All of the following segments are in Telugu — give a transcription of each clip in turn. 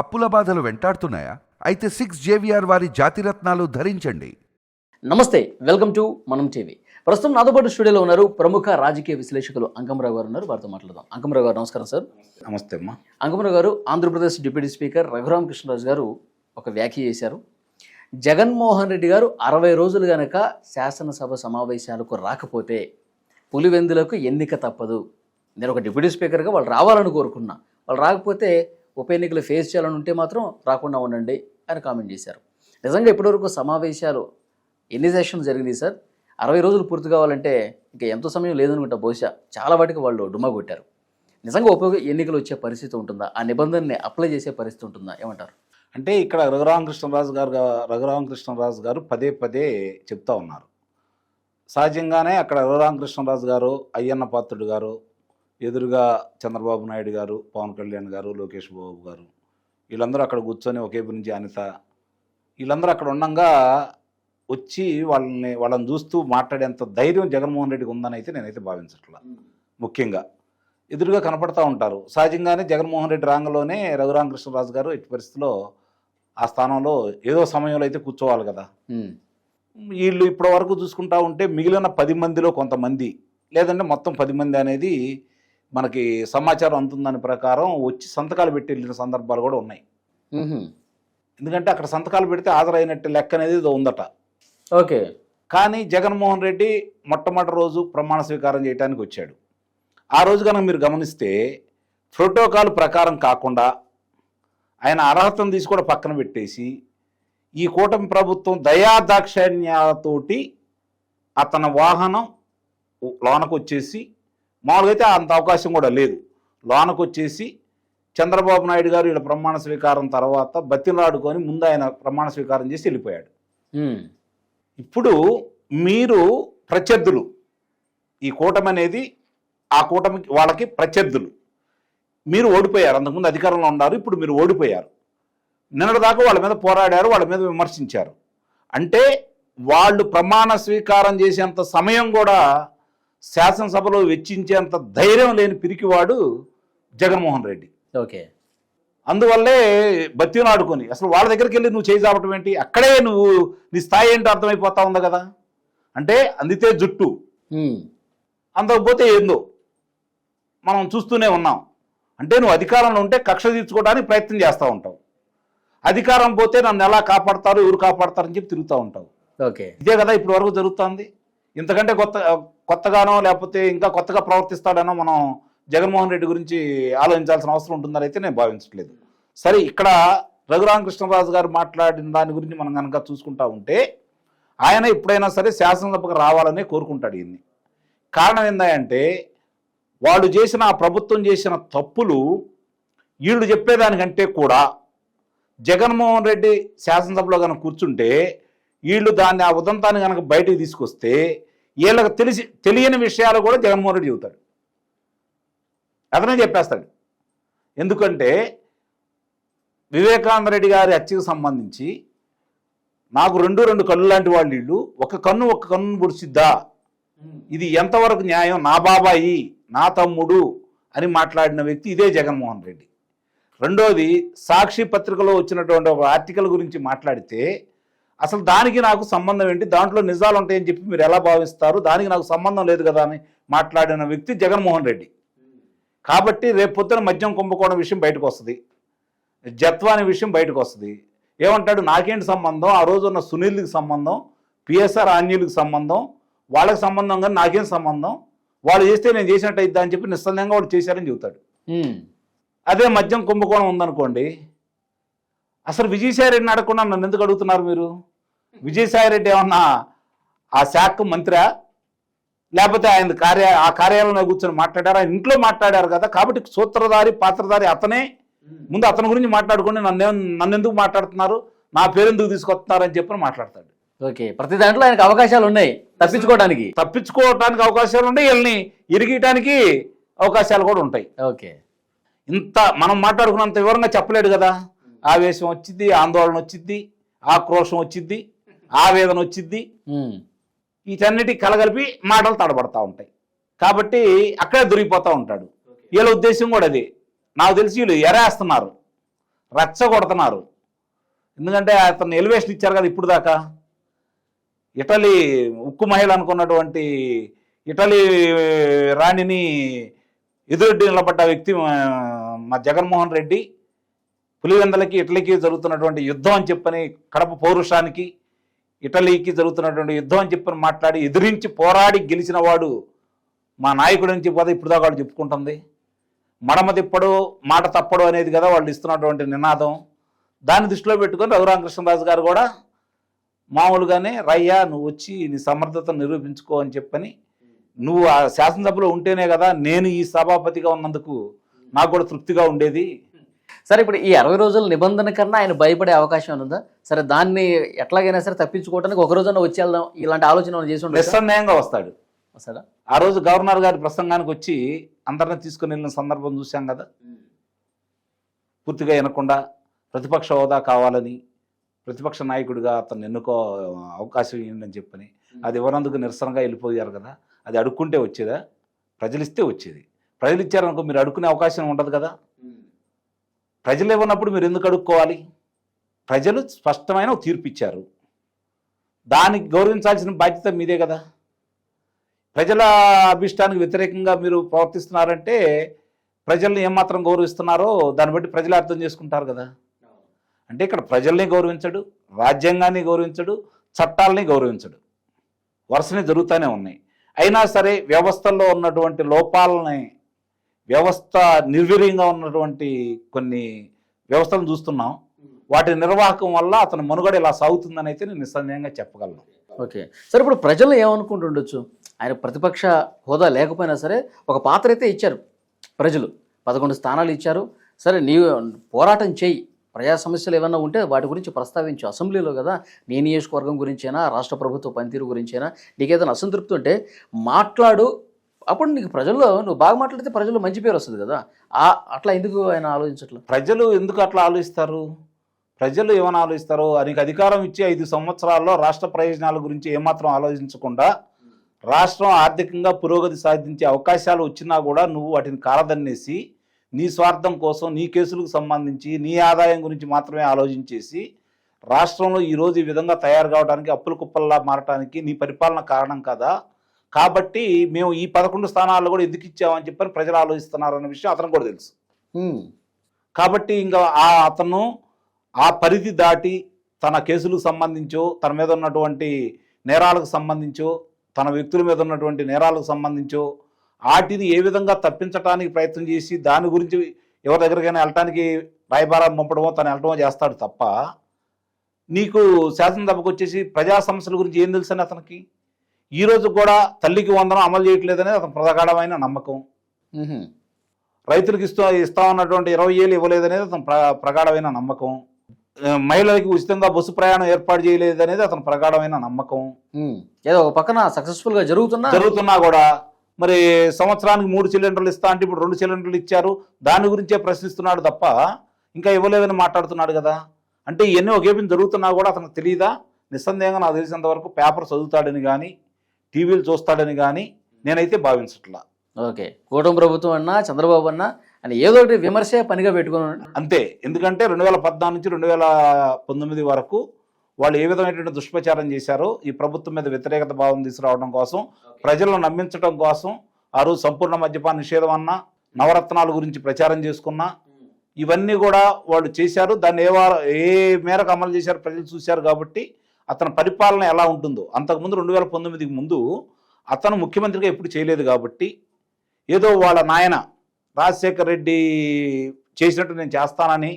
అప్పుల బాధలు వెంటాడుతున్నాయా? అయితే సిక్స్ జేవిఆర్ వారి జాతిరత్నాలు ధరించండి. నమస్తే వెల్కమ్ టు మనం టీవీ. ప్రస్తుతం నాతో పాటు స్టూడియోలో ఉన్నారు ప్రముఖ రాజకీయ విశ్లేషకులు అంకమరావు గారు ఉన్నారు. వారితో మాట్లాడదాం. అంకమరావు గారు నమస్కారం సార్. నమస్తే అమ్మా. అంకమరావు గారు ఆంధ్రప్రదేశ్ డిప్యూటీ స్పీకర్ రఘురామ కృష్ణరాజు గారు ఒక వ్యాఖ్య చేశారు. జగన్మోహన్ రెడ్డి గారు అరవై రోజులు గనక శాసనసభ సమావేశాలకు రాకపోతే పులివెందులకు ఎన్నిక తప్పదు. నేను ఒక డిప్యూటీ స్పీకర్గా వాళ్ళు రావాలని కోరుకున్నా. వాళ్ళు రాకపోతే ఉప ఎన్నికలు ఫేస్ చేయాలని ఉంటే మాత్రం రాకుండా ఉండండి అని కామెంట్ చేశారు. నిజంగా ఇప్పటివరకు సమావేశాలు ఎన్ని సెషన్స్ జరిగింది సార్? అరవై రోజులు పూర్తి కావాలంటే ఇంకా ఎంతో సమయం లేదనుకుంటా బహుశా చాలా వాటికి వాళ్ళు డుమ్మా కొట్టారు. నిజంగా ఉపయోగ ఎన్నికలు వచ్చే పరిస్థితి ఉంటుందా? ఆ నిబంధనని అప్లై చేసే పరిస్థితి ఉంటుందా? ఏమంటారు? అంటే ఇక్కడ రఘురామకృష్ణరాజు గారు రఘురామకృష్ణరాజు గారు పదే పదే చెప్తా ఉన్నారు. సహజంగానే అక్కడ రఘురామకృష్ణరాజు గారు అయ్యన్న పాత్రుడు గారు ఎదురుగా చంద్రబాబు నాయుడు గారు పవన్ కళ్యాణ్ గారు లోకేష్ బాబు గారు. వీళ్ళందరూ అక్కడ కూర్చొని ఒకే నుంచి అనిత వీళ్ళందరూ అక్కడ ఉండగా వచ్చి వాళ్ళని వాళ్ళని చూస్తూ మాట్లాడేంత ధైర్యం జగన్మోహన్ రెడ్డికి ఉందని అయితే నేనైతే భావించట్లా. ముఖ్యంగా. ఎదురుగా కనపడతా ఉంటారు. సహజంగానే జగన్మోహన్ రెడ్డి రాంగలోనే రఘురామకృష్ణరాజు గారు ఎట్టి పరిస్థితిలో ఆ స్థానంలో ఏదో సమయంలో అయితే కూర్చోవాలి కదా. వీళ్ళు ఇప్పటి వరకు చూసుకుంటా ఉంటే మిగిలిన పది మందిలో కొంతమంది లేదంటే మొత్తం పది మంది అనేది మనకి సమాచారం అందుతుందని ప్రకారం వచ్చి సంతకాలు పెట్టి వెళ్ళిన సందర్భాలు కూడా ఉన్నాయి. ఎందుకంటే అక్కడ సంతకాలు పెడితే హాజరైనట్టు లెక్క అనేది ఉందట. ఓకే. కానీ జగన్మోహన్ రెడ్డి మొట్టమొదటి రోజు ప్రమాణ స్వీకారం చేయడానికి వచ్చాడు. ఆ రోజు కనుక మీరు గమనిస్తే ప్రోటోకాల్ ప్రకారం కాకుండా ఆయన అర్హతను తీసి కూడా పక్కన పెట్టేసి ఈ కూటమి ప్రభుత్వం దయాదాక్షిణ్యాలతోటి అతని వాహనం లోనకు వచ్చేసి మామూలుగా అయితే అంత అవకాశం కూడా లేదు. లోనకు వచ్చేసి చంద్రబాబు నాయుడు గారు వీళ్ళ ప్రమాణ స్వీకారం తర్వాత బతిలాడుకొని ముందు ఆయన ప్రమాణ స్వీకారం చేసి వెళ్ళిపోయాడు. ఇప్పుడు మీరు ప్రత్యర్థులు. ఈ కూటమి అనేది ఆ కూటమికి వాళ్ళకి ప్రత్యర్థులు. మీరు ఓడిపోయారు. అంతకుముందు అధికారంలో ఉన్నారు. ఇప్పుడు మీరు ఓడిపోయారు. నిన్నటిదాకా వాళ్ళ మీద పోరాడారు. వాళ్ళ మీద విమర్శించారు. అంటే వాళ్ళు ప్రమాణ స్వీకారం చేసేంత సమయం కూడా శాసనసభలో వెచ్చించేంత ధైర్యం లేని పిరికివాడు జగన్మోహన్ రెడ్డి. ఓకే. అందువల్లే బత్తిని ఆడుకొని అసలు వాళ్ళ దగ్గరికి వెళ్ళి నువ్వు చేయి ఏంటి? అక్కడే నువ్వు నీ స్థాయి ఏంటో అర్థమైపోతా ఉంది కదా? అంటే అందితే జుట్టు. అందకపోతే ఏందో? మనం చూస్తూనే ఉన్నాం. అంటే నువ్వు అధికారంలో ఉంటే కక్ష తీర్చుకోవడానికి ప్రయత్నం చేస్తూ ఉంటావు. అధికారం పోతే నన్ను ఎలా కాపాడతారు ఎవరు కాపాడతారని చెప్పి తిరుగుతూ ఉంటావు. ఓకే. ఇదే కదా ఇప్పుడు వరకు జరుగుతుంది. ఇంతకంటే కొత్త కొత్తగానో లేకపోతే ఇంకా కొత్తగా ప్రవర్తిస్తాడనో మనం జగన్మోహన్ రెడ్డి గురించి ఆలోచించాల్సిన అవసరం ఉంటుందని అయితే నేను భావించట్లేదు. సరే ఇక్కడ రఘురామకృష్ణరాజు గారు మాట్లాడిన దాని గురించి మనం కనుక చూసుకుంటా ఉంటే ఆయన ఎప్పుడైనా సరే శాసనసభకు రావాలనే కోరుకుంటాడు ఈయన్ని. కారణం ఏందంటే వాళ్ళు చేసిన ఆ ప్రభుత్వం చేసిన తప్పులు వీళ్ళు చెప్పేదానికంటే కూడా జగన్మోహన్ రెడ్డి శాసనసభలో కనుక కూర్చుంటే వీళ్ళు దాన్ని ఆ ఉదంతాన్ని కనుక బయటకు తీసుకొస్తే వీళ్ళకి తెలిసి తెలియని విషయాలు కూడా జగన్మోహన్ రెడ్డి చెబుతాడు. అతనే చెప్పేస్తాడు. ఎందుకంటే వివేకానంద రెడ్డి గారి హత్యకు సంబంధించి నాకు రెండు రెండు కళ్ళు లాంటి వాళ్ళు వీళ్ళు. ఒక కన్ను ఒక కన్ను పొడిచిద్దా ఇది ఎంతవరకు న్యాయం? నా బాబాయి నా తమ్ముడు అని మాట్లాడిన వ్యక్తి ఇదే జగన్మోహన్ రెడ్డి. రెండోది సాక్షి పత్రికలో వచ్చినటువంటి ఒక ఆర్టికల్ గురించి మాట్లాడితే అసలు దానికి నాకు సంబంధం ఏంటి? దాంట్లో నిజాలు ఉంటాయని చెప్పి మీరు ఎలా భావిస్తారు? దానికి నాకు సంబంధం లేదు కదా అని మాట్లాడిన వ్యక్తి జగన్మోహన్ రెడ్డి. కాబట్టి రేపు పొద్దున మద్యం కుంభకోణం విషయం బయటకు వస్తుంది. జత్వా అనే విషయం బయటకు వస్తుంది. ఏమంటాడు? నాకేంటి సంబంధం? ఆ రోజు ఉన్న సునీల్కి సంబంధం పిఎస్ఆర్ ఆంజనేయులకు సంబంధం వాళ్ళకి సంబంధం కానీ నాకేం సంబంధం? వాళ్ళు చేస్తే నేను చేసినట్టు అయిద్దా అని చెప్పి నిస్సందేహంగా వాడు చేశారని చెబుతాడు. అదే మద్యం కుంభకోణం ఉందనుకోండి అసలు విజయసాయి రెడ్డిని అడగకుండా నన్ను ఎందుకు అడుగుతున్నారు మీరు? విజయసాయి రెడ్డి ఏమన్నా ఆ శాఖ మంత్రా? లేకపోతే ఆయన కార్య ఆ కార్యాలయంలో కూర్చొని మాట్లాడారు? ఆయన ఇంట్లో మాట్లాడారు కదా కాబట్టి సూత్రధారి పాత్రధారి అతనే. ముందు అతని గురించి మాట్లాడుకోండి నన్ను నన్ను ఎందుకు మాట్లాడుతున్నారు? నా పేరు ఎందుకు తీసుకొస్తున్నారు అని చెప్పి మాట్లాడతాడు. ఓకే ప్రతి దాంట్లో ఆయనకు అవకాశాలు ఉన్నాయి తప్పించుకోవడానికి తప్పించుకోవడానికి అవకాశాలు ఉంటాయి వీళ్ళని ఇరిగీయటానికి అవకాశాలు కూడా ఉంటాయి. ఓకే. ఇంత మనం మాట్లాడుకున్నంత వివరంగా చెప్పలేడు కదా. ఆవేశం వచ్చింది ఆందోళన వచ్చింది ఆక్రోషం వచ్చింది ఆవేదన వచ్చింది ఉమ్, వీటన్నిటి కలగలిపి మాటలు తడబడతా ఉంటాయి. కాబట్టి అక్కడే దొరికిపోతూ ఉంటాడు. వీళ్ళ ఉద్దేశం కూడా అది. నాకు తెలిసి వీళ్ళు ఎరేస్తున్నారు. రెచ్చగొడుతున్నారు. ఎందుకంటే అతను ఎలివేషన్ ఇచ్చారు కదా ఇప్పుడు దాకా. ఇటలీ ఉక్కు మహిళ అనుకున్నటువంటి ఇటలీ రాణిని ఎదురెడ్డి నిలబడ్డ వ్యక్తి మా జగన్మోహన్ రెడ్డి పులివెందలకి ఇటలీకి జరుగుతున్నటువంటి యుద్ధం అని చెప్పని కడప పౌరుషానికి ఇటలీకి జరుగుతున్నటువంటి యుద్ధం అని చెప్పని మాట్లాడి ఎదిరించి పోరాడి గెలిచిన వాడు మా నాయకుడు అని చెప్పి ఇప్పుడు దాకా వాళ్ళు చెప్పుకుంటుంది. మడమ తిప్పడు మాట తప్పడు అనేది కదా వాళ్ళు ఇస్తున్నటువంటి నినాదం. దాన్ని దృష్టిలో పెట్టుకొని రఘురామకృష్ణదాస్ గారు కూడా మామూలుగానే రయ్యా నువ్వు వచ్చి నీ సమర్థతను నిరూపించుకో అని చెప్పని నువ్వు ఆ శాసనసభలో ఉంటేనే కదా నేను ఈ సభాపతిగా ఉన్నందుకు నాకు కూడా తృప్తిగా ఉండేది. సరే ఇప్పుడు ఈ అరవై రోజుల నిబంధన కన్నా ఆయన భయపడే అవకాశం ఉందా? సరే దాన్ని ఎట్లాగైనా సరే తప్పించుకోవడానికి ఒక రోజున వచ్చి వెళ్దాం ఇలాంటి ఆలోచన చేసి? నిస్సందేహంగా వస్తాడు. వస్తాడా? ఆ రోజు గవర్నర్ గారి ప్రసంగానికి వచ్చి అందరిని తీసుకుని వెళ్ళిన సందర్భం చూశాం కదా? పూర్తిగా వినకుండా ప్రతిపక్ష హోదా కావాలని ప్రతిపక్ష నాయకుడిగా అతను ఎన్నుకో అవకాశం అని చెప్పని అది ఇవ్వనందుకు నిరసనగా వెళ్ళిపోయారు కదా? అది అడుక్కుంటే వచ్చేదా? ప్రజలు ఇస్తే వచ్చేది. ప్రజలు ఇచ్చారనుకో మీరు అడుక్కునే అవకాశం ఉండదు కదా? ప్రజలు ఇవ్వనప్పుడు మీరు ఎందుకు అడుక్కోవాలి? ప్రజలు స్పష్టమైన తీర్పు ఇచ్చారు. దానికి గౌరవించాల్సిన బాధ్యత మీదే కదా. ప్రజల అభిష్టానికి వ్యతిరేకంగా మీరు ప్రవర్తిస్తున్నారంటే ప్రజల్ని ఏమాత్రం గౌరవిస్తున్నారో దాన్ని బట్టి ప్రజలు అర్థం చేసుకుంటారు కదా. అంటే ఇక్కడ ప్రజల్ని గౌరవించడు రాజ్యాంగాన్ని గౌరవించడు చట్టాలని గౌరవించడు. వరుసనే జరుగుతూనే ఉన్నాయి. అయినా సరే వ్యవస్థల్లో ఉన్నటువంటి లోపాలని వ్యవస్థ నిర్వీర్యంగా ఉన్నటువంటి కొన్ని వ్యవస్థలను చూస్తున్నాం. వాటి నిర్వాహకం వల్ల అతని మనుగడ ఇలా సాగుతుందని అయితే నేను నిస్సందేహంగా చెప్పగలను. ఓకే. సరే ఇప్పుడు ప్రజలు ఏమనుకుంటుండొచ్చు ఆయన ప్రతిపక్ష హోదా లేకపోయినా సరే ఒక పాత్ర అయితే ఇచ్చారు ప్రజలు. పదకొండు స్థానాలు ఇచ్చారు. సరే నీవు పోరాటం చేయి. ప్రజా సమస్యలు ఏమన్నా ఉంటే వాటి గురించి ప్రస్తావించు. అసెంబ్లీలో కదా నీ నియోజకవర్గం గురించైనా రాష్ట్ర ప్రభుత్వ పనితీరు గురించైనా నీకేదైనా అసంతృప్తి ఉంటే మాట్లాడు అప్పుడు నీకు ప్రజల్లో నువ్వు బాగా మాట్లాడితే ప్రజలు మంచి పేరు వస్తుంది కదా. ఆ అట్లా ఎందుకు ఆయన ఆలోచించట్లేదు? ప్రజలు ఎందుకు అట్లా ఆలోచిస్తారు? ప్రజలు ఏమని ఆలోచిస్తారు? ఆయనకు అధికారం ఇచ్చి ఐదు సంవత్సరాల్లో రాష్ట్ర ప్రయోజనాల గురించి ఏమాత్రం ఆలోచించకుండా రాష్ట్రం ఆర్థికంగా పురోగతి సాధించే అవకాశాలు వచ్చినా కూడా నువ్వు వాటిని కారదన్నేసి నీ స్వార్థం కోసం నీ కేసులకు సంబంధించి నీ ఆదాయం గురించి మాత్రమే ఆలోచించేసి రాష్ట్రంలో ఈరోజు ఈ విధంగా తయారు కావడానికి అప్పుల కుప్పల్లా మారటానికి నీ పరిపాలన కారణం కదా? కాబట్టి మేము ఈ పదకొండు స్థానాల్లో కూడా ఎందుకు ఇచ్చామని చెప్పని ప్రజలు ఆలోచిస్తున్నారు అన్న విషయం అతనికి కూడా తెలుసు. కాబట్టి ఇంకా ఆ అతను ఆ పరిధి దాటి తన కేసులకు సంబంధించో తన మీద ఉన్నటువంటి నేరాలకు సంబంధించో తన వ్యక్తుల మీద ఉన్నటువంటి నేరాలకు సంబంధించో వాటిని ఏ విధంగా తప్పించడానికి ప్రయత్నం చేసి దాని గురించి ఎవరి దగ్గరికైనా వెళ్ళటానికి రాయబారం పంపడమో తను వెళ్ళటమో చేస్తాడు తప్ప నీకు శాసనసభకు వచ్చేసి ప్రజా సమస్యల గురించి ఏం తెలుసని అతనికి ఈ రోజు కూడా తల్లికి వందనం అమలు చేయట్లేదనేది అతని ప్రగాఢమైన నమ్మకం. రైతులకు ఇస్తూ ఇస్తా ఉన్నటువంటి ఇరవై ఏళ్ళు ఇవ్వలేదనేది అతని ప్ర ప్రగాఢమైన నమ్మకం. మహిళలకి ఉచితంగా బస్సు ప్రయాణం ఏర్పాటు చేయలేదనేది అతని ప్రగాఢమైన నమ్మకం. ఏదో ఒక పక్కన సక్సెస్ఫుల్గా జరుగుతున్నా? జరుగుతున్నా కూడా. మరి సంవత్సరానికి మూడు సిలిండర్లు ఇస్తా అంటే ఇప్పుడు రెండు సిలిండర్లు ఇచ్చారు. దాని గురించే ప్రశ్నిస్తున్నాడు తప్ప ఇంకా ఇవ్వలేదని మాట్లాడుతున్నాడు కదా. అంటే ఇవన్నీ ఒకేపి జరుగుతున్నా కూడా అతనికి తెలియదా నిస్సందేహంగా నాకు తెలిసినంత వరకు పేపర్ చదువుతాడని కానీ టీవీలు చూస్తాడని కానీ నేనైతే భావించట్లా. ఓకే. కూటమి ప్రభుత్వం అన్నా చంద్రబాబు అన్నా అని ఏదో ఒకటి విమర్శే పనిగా పెట్టుకుని అంతే. ఎందుకంటే రెండు వేల పద్నాలుగు నుంచి రెండు వేల పంతొమ్మిది వరకు వాళ్ళు ఏ విధమైనటువంటి దుష్ప్రచారం చేశారో ఈ ప్రభుత్వం మీద వ్యతిరేకత భావం తీసుకురావడం కోసం ప్రజలను నమ్మించడం కోసం ఆ రోజు సంపూర్ణ మద్యపాన నిషేధం అన్నా నవరత్నాల గురించి ప్రచారం చేసుకున్నా ఇవన్నీ కూడా వాళ్ళు చేశారు. దాన్ని ఏ ఏ మేరకు అమలు చేశారు ప్రజలు చూశారు కాబట్టి అతని పరిపాలన ఎలా ఉంటుందో. అంతకుముందు రెండు వేల పంతొమ్మిదికి ముందు అతను ముఖ్యమంత్రిగా ఎప్పుడు చేయలేదు కాబట్టి ఏదో వాళ్ళ నాయన రాజశేఖర్ రెడ్డి చేసినట్టు నేను చేస్తానని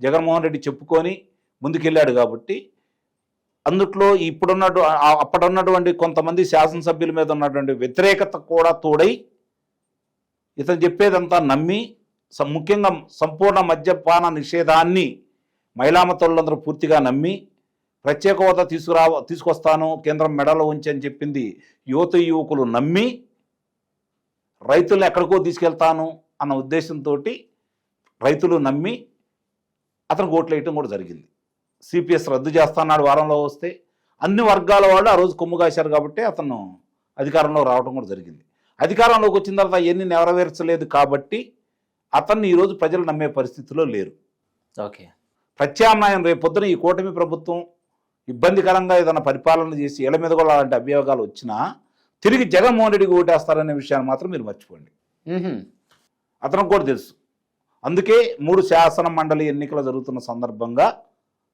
జగన్మోహన్ రెడ్డి చెప్పుకొని ముందుకెళ్ళాడు కాబట్టి అందుట్లో ఇప్పుడున్నటు అప్పడున్నటువంటి అప్పుడున్నటువంటి కొంతమంది శాసనసభ్యుల మీద ఉన్నటువంటి వ్యతిరేకత కూడా తోడై ఇతను చెప్పేదంతా నమ్మి ముఖ్యంగా సంపూర్ణ మద్యపాన నిషేధాన్ని మహిళామతులందరూ పూర్తిగా నమ్మి ప్రత్యేక హోదా తీసుకురా తీసుకొస్తాను కేంద్రం మెడలో ఉంచి అని చెప్పింది యువత యువకులు నమ్మి రైతులను ఎక్కడికో తీసుకెళ్తాను అన్న ఉద్దేశంతో రైతులు నమ్మి అతనికి ఓట్లు వేయటం కూడా జరిగింది. సిపిఎస్ రద్దు చేస్తాన్నాడు వారంలో వస్తే అన్ని వర్గాల వాళ్ళు ఆ రోజు కొమ్ము కాశారు కాబట్టి అతను అధికారంలో రావడం కూడా జరిగింది. అధికారంలోకి వచ్చిన తర్వాత ఎన్ని నెరవేర్చలేదు కాబట్టి అతన్ని ఈరోజు ప్రజలు నమ్మే పరిస్థితిలో లేరు. ఓకే. ప్రత్యామ్నాయం రేపు పొద్దున ఈ కూటమి ప్రభుత్వం ఇబ్బందికరంగా ఏదైనా పరిపాలన చేసి ఇళ్ళ మీద కూడా అలాంటి అభియోగాలు వచ్చినా తిరిగి జగన్మోహన్ రెడ్డికి ఓటేస్తారనే విషయాన్ని మాత్రం మీరు మర్చిపోండి. అతనికి కూడా తెలుసు. అందుకే మూడు శాసన మండలి ఎన్నికలు జరుగుతున్న సందర్భంగా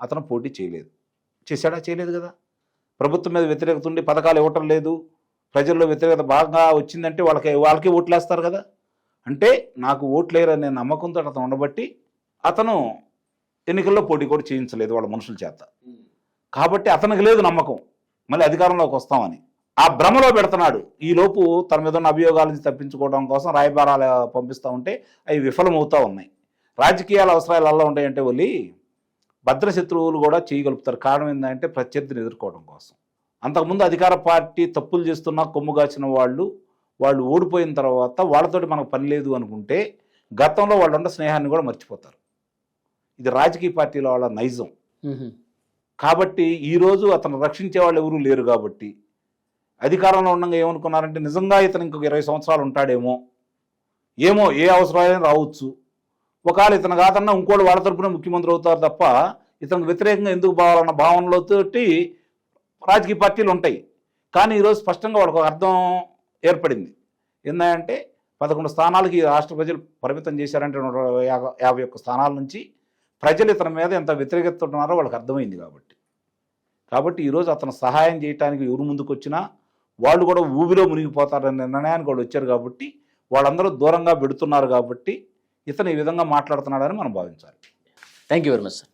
అతను పోటీ చేయలేదు. చేశాడా? చేయలేదు కదా. ప్రభుత్వం మీద వ్యతిరేకత ఉండి పథకాలు ఇవ్వటం లేదు. ప్రజల్లో వ్యతిరేకత బాగా వచ్చిందంటే వాళ్ళకి వాళ్ళకి ఓట్లు వేస్తారు కదా. అంటే నాకు ఓట్లు వేయరనే నమ్మకంతో అతను ఉండబట్టి అతను ఎన్నికల్లో పోటీ కూడా చేయించలేదు వాళ్ళ మనుషుల చేత. కాబట్టి అతనికి లేదు నమ్మకం. మళ్ళీ అధికారంలోకి వస్తామని. ఆ భ్రమలో పెడుతున్నాడు. ఈ లోపు తన మీద ఉన్న అభియోగాల నుంచి తప్పించుకోవడం కోసం రాయబారాలు పంపిస్తూ ఉంటే అవి విఫలమవుతూ ఉన్నాయి. రాజకీయాల అవసరాలు అలా ఉంటాయంటే ఒలి భద్రశత్రువులు కూడా చేయగలుపుతారు. కారణం ఏంటంటే ప్రత్యర్థిని ఎదుర్కోవడం కోసం. అంతకుముందు అధికార పార్టీ తప్పులు చేస్తున్నా కొమ్ము కాచిన వాళ్ళు వాళ్ళు ఓడిపోయిన తర్వాత వాళ్ళతోటి మనకు పని లేదు అనుకుంటే గతంలో వాళ్ళు ఉన్న స్నేహాన్ని కూడా మర్చిపోతారు. ఇది రాజకీయ పార్టీల వాళ్ళ నైజం. కాబట్టి ఈరోజు అతను రక్షించే వాళ్ళు ఎవరూ లేరు కాబట్టి అధికారంలో ఉండగా ఏమనుకున్నారంటే నిజంగా ఇతను ఇంకొక ఇరవై సంవత్సరాలు ఉంటాడేమో ఏమో ఏ అవసరాలైనా రావచ్చు. ఒకవేళ ఇతను కాదన్నా ఇంకోటి వాళ్ళ తరపున ముఖ్యమంత్రి అవుతారు తప్ప ఇతనికి వ్యతిరేకంగా ఎందుకు పోవాలన్న భావనలతోటి రాజకీయ పార్టీలు ఉంటాయి. కానీ ఈరోజు స్పష్టంగా వాళ్ళకు అర్థం ఏర్పడింది. ఏంటంటే పదకొండు స్థానాలకి రాష్ట్ర ప్రజలు పరిమితం చేశారంటే నూట యాభై ఒక్క స్థానాల నుంచి ప్రజలు ఇతని మీద ఎంత వ్యతిరేకత ఉన్నారో వాళ్ళకి అర్థమైంది కాబట్టి. కాబట్టి ఈరోజు అతను సహాయం చేయడానికి ఎవరు ముందుకు వచ్చినా వాళ్ళు కూడా ఊబిలో మునిగిపోతారనే నిర్ణయానికి వాళ్ళు వచ్చారు కాబట్టి వాళ్ళందరూ దూరంగా పెడుతున్నారు కాబట్టి ఇతను ఈ విధంగా మాట్లాడుతున్నాడని మనం భావించాలి. Thank you very much sir